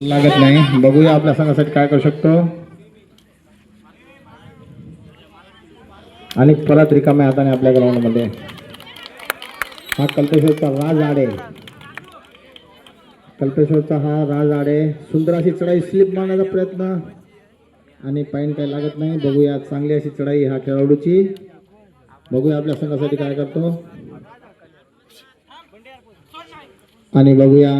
लागत नाही. बघूया आपल्या संघासाठी काय करू शकतो. आणि परत रिकाम्या हाताने आपल्या ग्राउंडमध्ये. हा कल्पेश्वरचा राज आडे कल्पेश्वरचा हा राज आडे सुंदर अशी चढाई स्लिप मारण्याचा प्रयत्न. आणि पाईन काही लागत नाही. बघूया चांगली अशी चढाई हा खेळाडूची. बघूया आपल्या संघासाठी काय करतो. आणि बघूया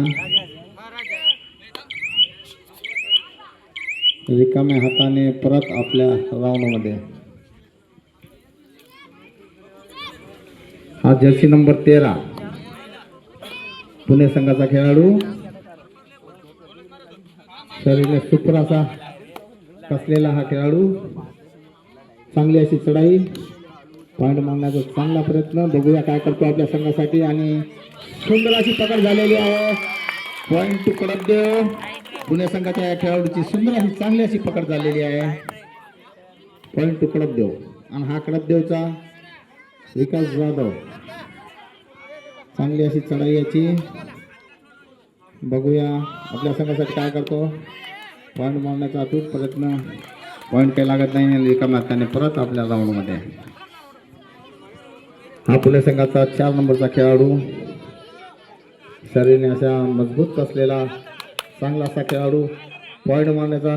रिकाम्या हाताने परत आपल्या राऊंडमध्ये. हा जर्सी नंबर तेरा. पुणे संघाचा खेळाडू. शरीर सुपर असा कसलेला हा खेळाडू. चांगली अशी चढाई. पॉईंट मागण्याचा चांगला प्रयत्न. बघूया काय करतो आपल्या संघासाठी. आणि सुंदर अशी पकड झालेली आहे. पॉईंट टू कडकदेव पुणे संघाच्या या खेळाडूची सुंदर अशी चांगली अशी पकड झालेली आहे. Point to Kadakdev. आणि हा कडकदेवचा विकास जाधव. चांगली अशी चढाई याची. बघूया आपल्या संघासाठी काय करतो. पॉईंट मारण्याचा अतूट प्रयत्न. पॉईंट काही लागत नाही आणि रिकाम्या हाताने परत आपल्या राऊंडमध्ये हा पुणे संघाचा चार नंबरचा खेळाडू. शरीराने अशा मजबूत असलेला चांगला असा खेळाडू पॉईंट मारण्याचा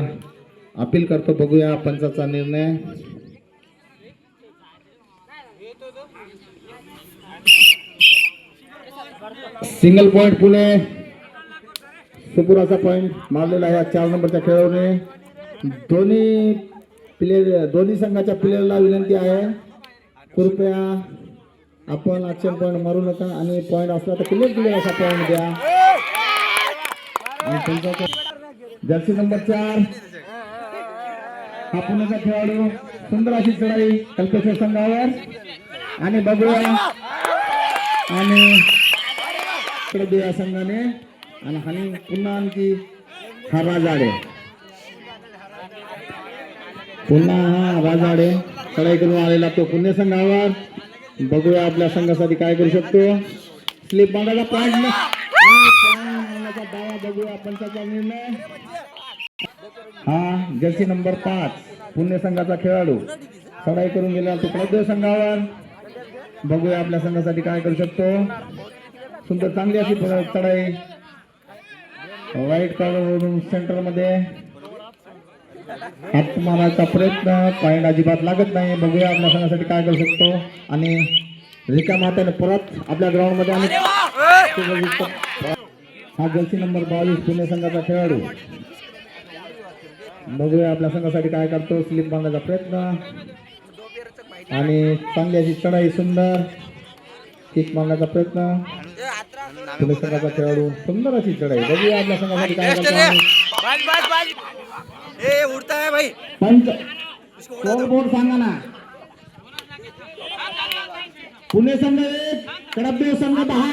अपील करतो. बघूया पंचाचा निर्णय. Single point Pune. सुपुराचा पॉईंट मारलेला आहे चार नंबरच्या खेळाडूने. दोन्ही प्लेयर दोन्ही संघाच्या प्लेयरला विनंती आहे. कृपया आपण ॲक्शन पॉईंट मारू नका आणि पॉईंट असला तर क्लिअर क्लिअर असा पॉईंट द्या. जर्सी नंबर चार. हा पुण्याचा खेळाडू सुंदर अशी चढाई कल्पेश्वर संघावर. आणि बघूया. आणि या संघाने. आणि हानी पुन्हा आणखी हा राजाडे पुन्हा हा राजाडे चढाई करून आलेला तो पुणे संघावर. बघूया आपल्या संघासाठी काय करू शकतो. स्लिप बांधायला पॉईंट मारण्याचा दावा बघूया पंचाचा निर्णय. हा जर्सी नंबर पाच पुणे संघाचा खेळाडू. चढाई करून गेला तो प्रदेव संघावर. बघूया आपल्या संघासाठी काय करू शकतो. सुंदर चांगली अशी चढाई वाईट सेंटरमध्ये. हात मारायचा प्रयत्न पॉईंट अजिबात लागत नाही. बघूया आपल्या संघासाठी काय करू शकतो. आणि रिकाम हाताने परत आपल्या ग्राउंडमध्ये आणि हा जर्सी नंबर बावीस पुणे संघाचा खेळाडू. बघूया आपल्या संघासाठी काय करतो स्लिप बांधण्याचा प्रयत्न. आणि चांगली अशी चढाई सुंदर किक मारण्याचा प्रयत्न. पुणे संघाचा खेळाडू सुंदर अशी चढाई. बघूया आपल्या संघासाठी काय करतो स्कोर बोर्ड सांगा ना. पुणे संघ एक कडबदेव संघ दहा.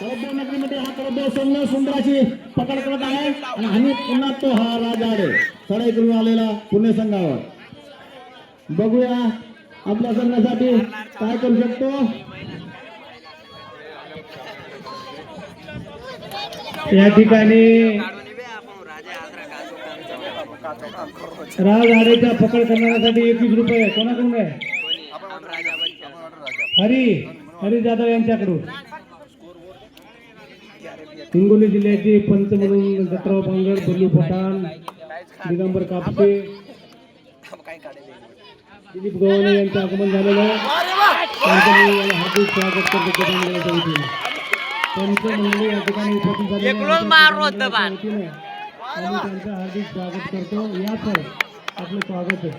आणि नगरीमध्ये हा संघ पकड करत आहे. आणि पुन्हा तो हा राजाडे चढाई करून आलेला पुणे संघावर. बघूया आपल्या संघासाठी काय करू शकतो? या ठिकाणी राज आडेचा पकड करण्यासाठी एकवीस रुपये. कोणाकडून आहे? हरी हरी जाधव यांच्याकडून. हिंगोली जिल्ह्याचे पंच म्हणून जत्राव पांगड बल्लू पठाण दिगंबर कापसे दिलीप गव्हाणे यांचं आगमन झालेलं आहे. हार्दिक स्वागत करतो पंच मंडळी या ठिकाणी उपस्थित आम्ही त्यांचं हार्दिक स्वागत करतो. या सर आपलं स्वागत आहे.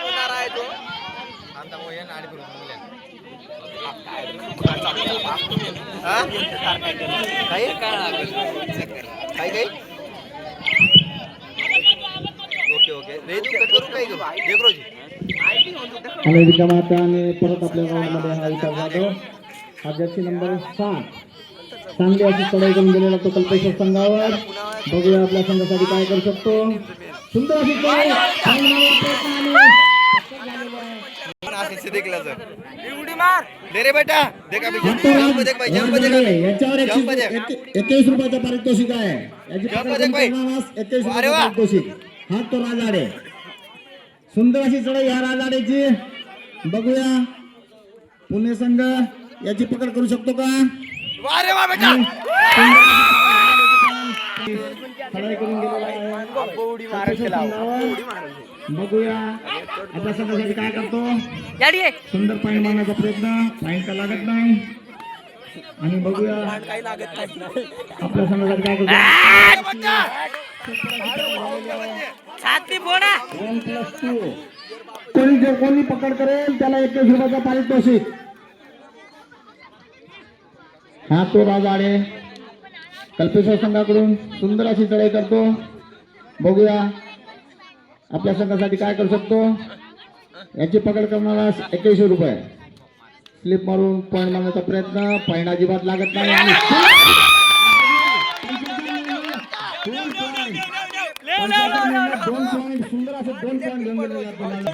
होणार आहे तो. Okay okay. आणि आणि परत आपल्या गावामध्ये हा विचार जातो हा जर्सी नंबर सात. चांगली अशी चढाई करून गेलेला तो कल्पेश्वर संघावर. बघूया आपल्या संघासाठी काय करू शकतो. सुंदर अशी चढाई सांगण्यावर प्रयत्न आणि पण असं से देखला सर. उडी मार. दे रे बेटा. देख अभी जंप जंप देख भाई जंप देख अभी. याच्यावर जंप एकशे- देख एक- एक्केचाळीस रुपयाचा पारितोषिक आहे. पारितोषिक. हा तो राजाडे. सुंदर अशी चढाई ह्या राजाडेची. बघूया. पुणे संघ याची पकड करू शकतो का वा रे वा बेटा चढाई करून गेलेला उडी मार बघूया. आपल्या संघासाठी काय करतो? सुंदर पाणी मारण्याचा प्रयत्न. पॉईंट का लागत नाही. आणि बघूया. आपल्या संघासाठी काय करतो? वन प्लस टू कोणी जे कोणी पकड करेल त्याला एकवीस रुपयाचा पारितोषिक. हा तो राजाडे कल्पेश्वर संघाकडून सुंदर अशी चढाई करतो. बघूया. आपल्या संघासाठी काय करू शकतो? याची पकड करणारा एकवीसशे रुपये. स्लिप मारून पॉईंट मारण्याचा प्रयत्न. पॉईंट अजिबात लागत नाही. आणि दोन पॉईंट सुंदर असे दोन पॉईंट घेऊन गेलेले आपल्याला.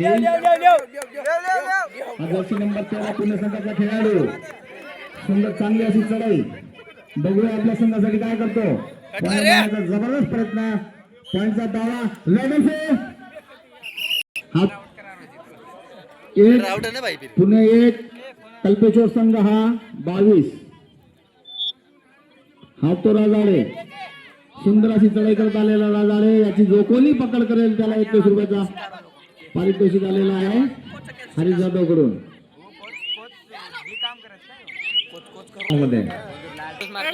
जर्सी नंबर तेरा पुणे संघाचा खेळाडू. सुंदर चांगली अशी चढाई. बघूया आपल्या संघासाठी काय करतो. जबरदस्त प्रयत्न. त्यांचा दावा लढसे एक पुणे एक कल्पेश्वर संघ हा बावीस हा तो सुंदर अशी चढाई करत आलेला राजाळे याची जो कोणी पकड करेल त्याला एकवीस रुपयाचा पारितोषिक आलेला आहे हरी जाधवकडून मध्ये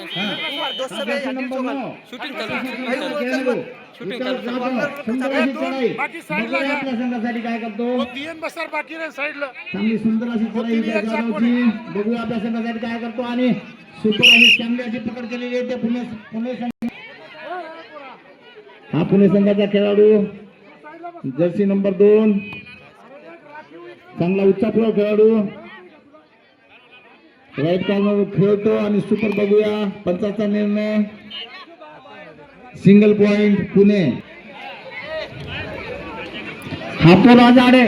आपल्या संघासाठी काय करतो? तीन बसर बाकी रे साईडला चांगली सुंदर अशी चढाई इथे जाधवची बघूया आपल्या संघासाठी काय करतो आणि सुपर आणि चांगली अशी पकड केलेली आहे ते पुणे पुणे संघ हा पुणे संघाचा खेळाडू. जर्सी नंबर दोन. चांगला उच्चाफुला खेळाडू. राईट कॉर्नर खेळतो आणि सुपर बघूया पंचाचा निर्णय सिंगल पॉइंट पुणे हापूर राजाडे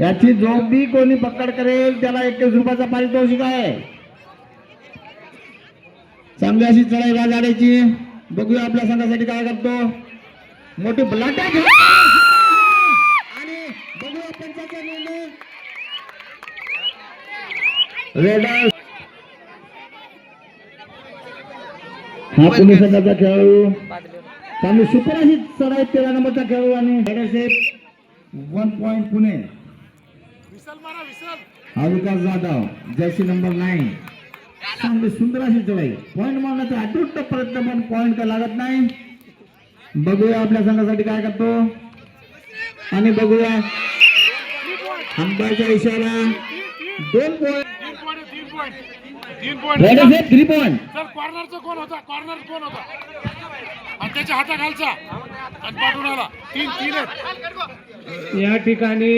याची जो बी कोणी पकड करेल त्याला एकवीस रुपयाचा पारितोषिक आहे. चांगली अशी चढाई राजाड्याची बघूया आपल्या संघासाठी काय करतो. मोठी ब्लाटा आणि बघूया पंचाचा निर्णय. रेडर्स हा पुणे संघाचा खेळाडू? चांगली सुपर अशी चढाई तेरा नंबरचा खेळाडू आणि वन पॉइंट पुणे. हा Vikas Jadhav jersey number nine चांगली सुंदर अशी चढाई पॉइंट मारण्याचा अटूट प्रयत्न पण पॉइंट का लागत नाही. बघूया आपल्या संघासाठी काय करतो. आणि बघूया. अंबाच्या इशारा. दोन पॉईंट पॉईंट तीन point raid three point sir कॉर्नरचा कोण होता? कॉर्नर कोण होता? आणि त्याच्या हाताखालचा आणि पाठवून आला. तीन तीन आहेत. या ठिकाणी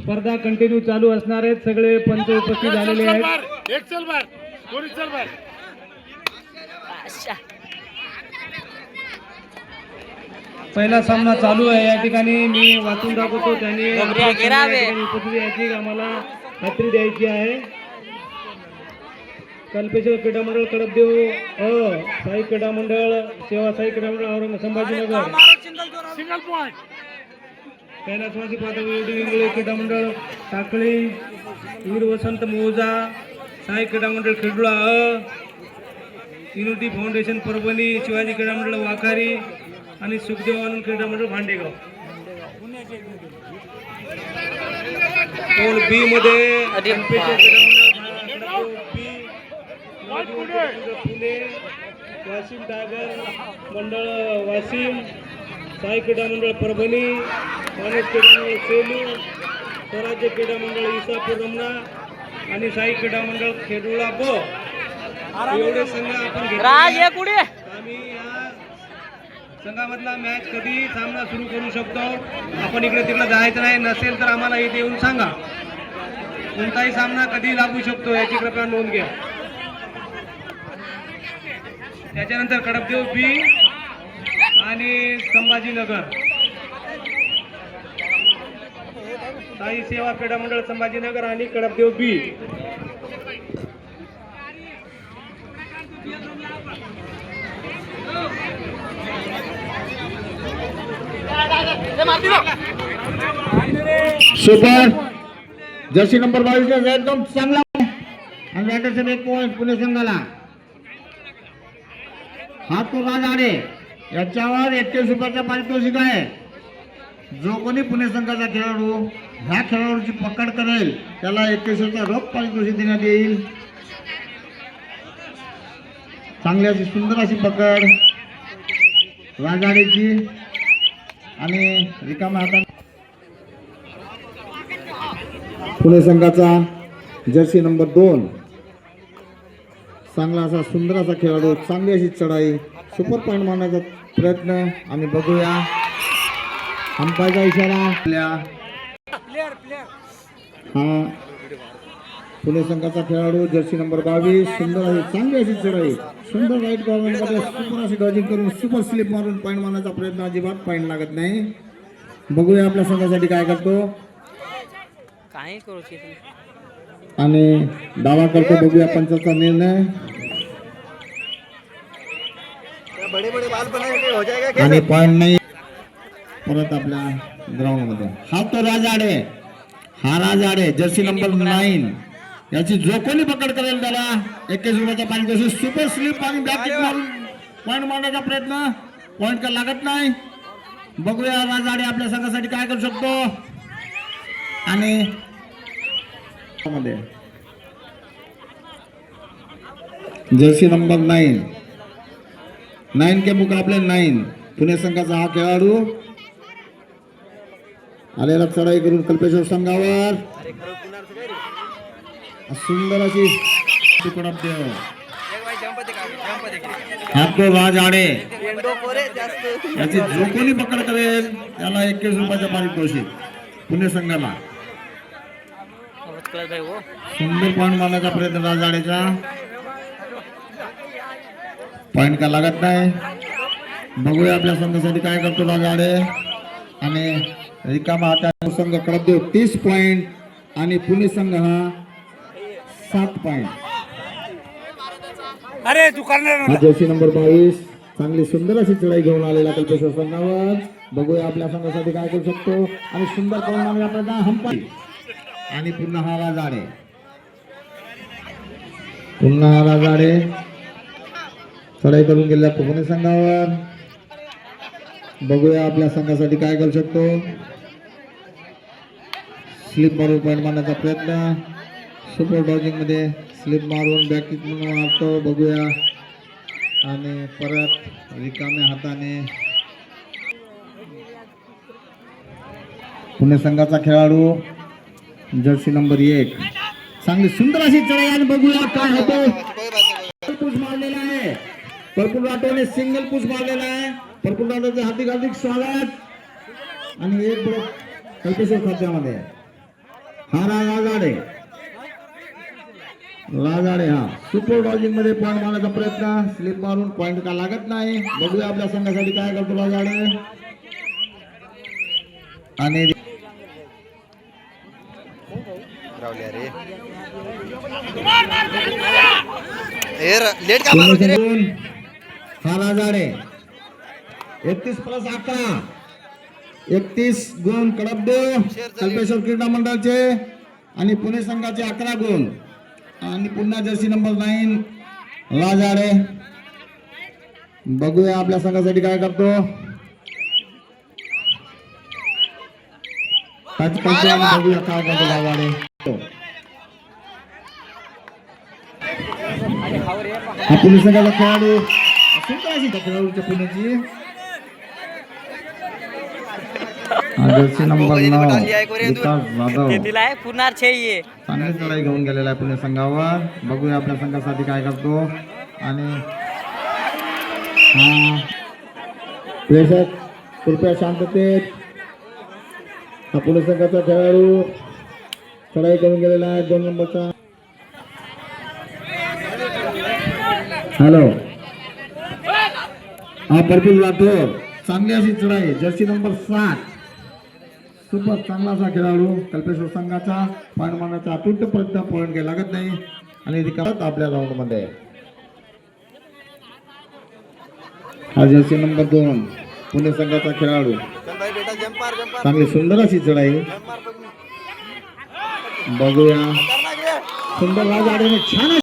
स्पर्धा कंटिन्यू चालू असणार आहेत. सगळे पंच उपस्थित झालेले आहेत. एक चल बाहेर कोणी चल बाहेर पहिला सामना चालू आहे. या ठिकाणी मी वाचून दाखवतो. त्यांनी या ठिकाणी उपस्थित याची आम्हाला खात्री द्यायची आहे. कल्पेश्वर क्रीडा मंडळ कडपदेव अ साई क्रीडा मंडळ सेवा साई क्रीडा मंडळ औरंग संभाजीनगर. सिंगल पॉईंट कैलासवासी पातळी क्रीडा मंडळ टाकळी वीर वसंत मोजा साई क्रीडा मंडळ खेडुळा अ. युनिटी फाउंडेशन परभणी शिवाजी क्रीडा मंडळ वाखारी आणि सुखदेव आनंद क्रीडा मंडळ भांडेगाव पोल बी मध्ये कल्पेश्वर क्रीडा मंडळ बी, पॉईंट पुढे पुणे वाशिम टायगर मंडळ वाशिम साई क्रीडा मंडळ परभणी माणूस क्रीडा मंडळ सेलू स्वराज्य क्रीडा मंडळ इसापूर रमणा आणि साई क्रीडा मंडळ खेडुळा ब. एवढे संघ आपण. आम्ही या संघामधला मॅच कधी सामना सुरू करू शकतो? आपण इकडे तिकडे जायचं नाही नसेल तर आम्हाला इथे येऊन सांगा. कोणताही सामना कधी लागू शकतो याची कृपया नोंद घ्या. त्याच्यानंतर कडपदेव बी आणि संभाजीनगर. साई सेवा क्रीडा मंडळ संभाजीनगर आणि Kadapdev B. Super. Jersey number बावीस एकदम चांगला. आणि एक पॉईंट पुणे संघाला. हा तो राज याच्यावर एकतीस रुपयाचा पारितोषिक आहे. जो कोणी पुणे संघाचा खेळाडू ह्या खेळाडूची पकड करेल त्याला एकवीस रुपयाचा रोख पारितोषिक देण्यात येईल. चांगली अशी सुंदर अशी पकड. राजाडीची आणि रिकाम हातात पुणे संघाचा जर्सी नंबर दोन. चांगला असा सुंदर असा खेळाडू चांगली अशी चढाई सुपर पॉईंट मारण्याचा प्रयत्न आम्ही बघूया. अंपायरचा इशारा. आपल्या हा. पुणे संघाचा खेळाडू जर्सी नंबर बावीस सुंदर अशी चांगली अशी चढाई. सुंदर राईट गव्हर्नमेंटमध्ये सुपर अशी डॉजिंग करून सुपर स्लिप मारून पॉईंट मारण्याचा प्रयत्न अजिबात पॉईंट लागत नाही. बघूया आपल्या संघासाठी काय करतो. काही करू शकत आणि दावा करतो बघूया पंचाचा निर्णय. आणि पॉईंट नाही. परत आपल्या ग्राउंडमध्ये हा तो राजाडे हा राजाडे जर्सी नंबर नाईन. याची जो कोणी पकड करेल त्याला? एकवीस रुपयाच्या पाणी जशी सुपर स्लिप आणि बॅक मारून पॉईंट मारण्याचा प्रयत्न. पॉईंट का लागत नाही. बघूया राजाडे आपल्या संघासाठी काय करू शकतो. आणि मध्ये. Jersey number nine. नाईन के मुकाबले नाईन. पुणे संघाचा हा खेळाडू. आलेला चढाई करून कल्पेश्वर संघावर. सुंदर अशी तुकडा हा तो राज आडे. याची जो कोणी पकड करेल त्याला एकवीस रुपयाच्या पारितोषिक. पुणे संघाला. भाई हो. सुंदर पॉईंट मारण्याचा प्रयत्न राजाडेचा पॉईंट का लागत नाही. बघूया आपल्या संघासाठी काय करतो राजाडे आणि रिकामा हाता संघ कडदेव तीस पॉईंट आणि पुणे संघ हा सात पॉईंट अरे हा जर्सी नंबर बावीस. चांगली सुंदर अशी चढाई घेऊन आलेला कल्पेश्वर संघावर. बघूया आपल्या संघासाठी काय करू शकतो. आणि सुंदर करून मारण्याचा प्रयत्न हंपाई आणि पुन्हा हा जाडे. पुन्हा हा जाडे. चढाई करून गेल्या पुणे संघावर. बघूया आपल्या संघासाठी काय करू शकतो. स्लिप मारून पॉईंट मारण्याचा प्रयत्न. सुपर डॉजिंगमध्ये स्लिप मारून बॅक म्हणून मारतो. बघूया. आणि परत रिकाम्या हाताने पुणे संघाचा खेळाडू जर्सी नंबर एक. चांगली सुंदर अशी चढाई आणि बघूया काय होतो. पुश मारलेला आहे. पर्पुल राठोडने सिंगल पुश मारलेला आहे. पर्पुल राठोडचे हार्दिक हार्दिक स्वागत. आणि एक ब्लॉक कल्पेश्वर खात्यामध्ये. हा राजाडे राजाडे हा. सुपर डॉजिंगमध्ये पॉईंट मारण्याचा प्रयत्न. स्लिप मारून पॉईंट का लागत नाही. बघूया आपल्या संघासाठी काय करतो राजाडे आणि रावल्या रे. ए र- लेट का एकतीस प्लस अकरा. एकतीस गुण कडपदेव कल्पेश्वर क्रीडा मंडळाचे आणि पुणे संघाचे अकरा गुण. आणि पुन्हा जर्सी नंबर नाईन राजाडे बघूया आपल्या संघासाठी काय करतो. बघूया काय करतो राजाडे हा पुणे संघाचा खेळाडू. सुंदर अशी त्या खेळाडूच्या पुण्याची? जर्सी नंबर नऊ लढाई घेऊन गेलेला आहे पुणे संघावर. बघूया आपल्या संघासाठी काय करतो. आणि कृपया शांततेत. हा पुणे संघाचा खेळाडू. चढाई करून गेलेला आहे दोन नंबरचा. हॅलो हा परफिल राठोड चांगली अशी चढाई जर्सी नंबर सात. सुपर चांगला असा खेळाडू कल्पेश्वर संघाचा पॉईंट मारण्याचा अतुट प्रयत्न पॉईंट घ्यायला लागत नाही. आणि करत आपल्या राऊंडमध्ये. हा जर्सी नंबर दोन पुणे संघाचा खेळाडू. चांगली सुंदर अशी चढाई. बघूया. सुंदर राज आडेने छान